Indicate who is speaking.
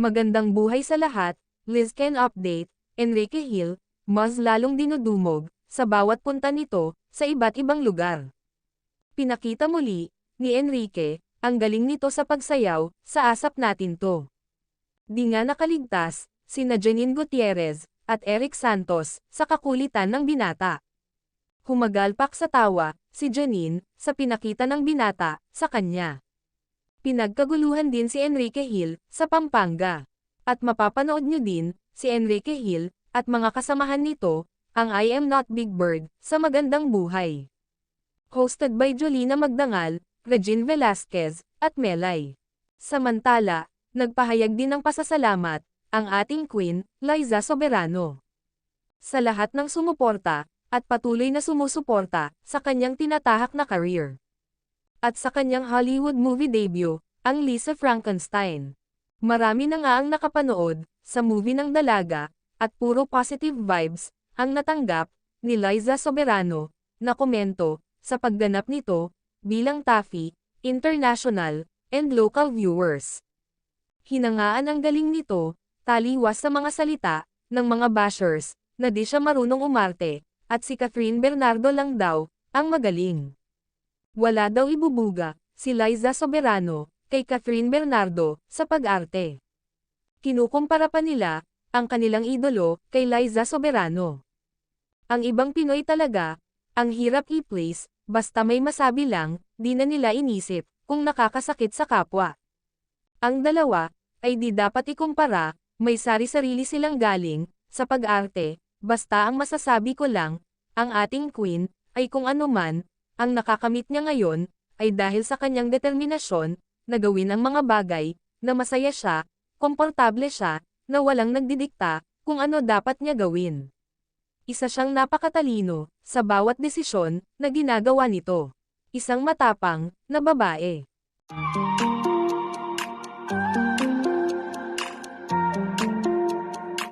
Speaker 1: Magandang buhay sa lahat, Liz Ken Update, Enrique Hill, mas lalong dinudumog, sa bawat punta nito, sa iba't ibang lugar. Pinakita muli, ni Enrique, ang galing nito sa pagsayaw, sa asap natin to. Di nga nakaligtas, sina Janine Gutierrez, at Eric Santos, sa kakulitan ng binata. Humagalpak sa tawa, si Janine, sa pinakita ng binata, sa kanya. Pinagkaguluhan din si Enrique Hill, sa Pampanga. At mapapanood nyo din, si Enrique Hill, at mga kasamahan nito, ang I Am Not Big Bird, sa Magandang Buhay. Hosted by Jolina Magdangal, Regine Velasquez, at Melay. Samantala, nagpahayag din ng pasasalamat, ang ating queen, Liza Soberano. Sa lahat ng sumuporta, at patuloy na sumusuporta, sa kanyang tinatahak na career. At sa kanyang Hollywood movie debut, ang Lisa Frankenstein. Marami na nga ang nakapanood, sa movie ng dalaga, at puro positive vibes, ang natanggap, ni Liza Soberano, na komento, sa pagganap nito, bilang Taffy, international, and local viewers. Hinangaan ang galing nito, taliwas sa mga salita, ng mga bashers, na di siya marunong umarte, at si Catherine Bernardo lang daw, ang magaling. Wala daw ibubuga, si Liza Soberano, kay Catherine Bernardo, sa pag-arte. Kinukumpara pa nila, ang kanilang idolo, kay Liza Soberano. Ang ibang Pinoy talaga, ang hirap i-place, basta may masabi lang, di na nila inisip, kung nakakasakit sa kapwa. Ang dalawa, ay di dapat ikumpara, may sari-sarili silang galing, sa pag-arte, basta ang masasabi ko lang, ang ating queen, ay kung ano man, ang nakakamit niya ngayon, ay dahil sa kanyang determinasyon, na gawin ang mga bagay, na masaya siya, komportable siya, na walang nagdidikta, kung ano dapat niya gawin. Isa siyang napakatalino, sa bawat desisyon, na ginagawa nito. Isang matapang, na babae.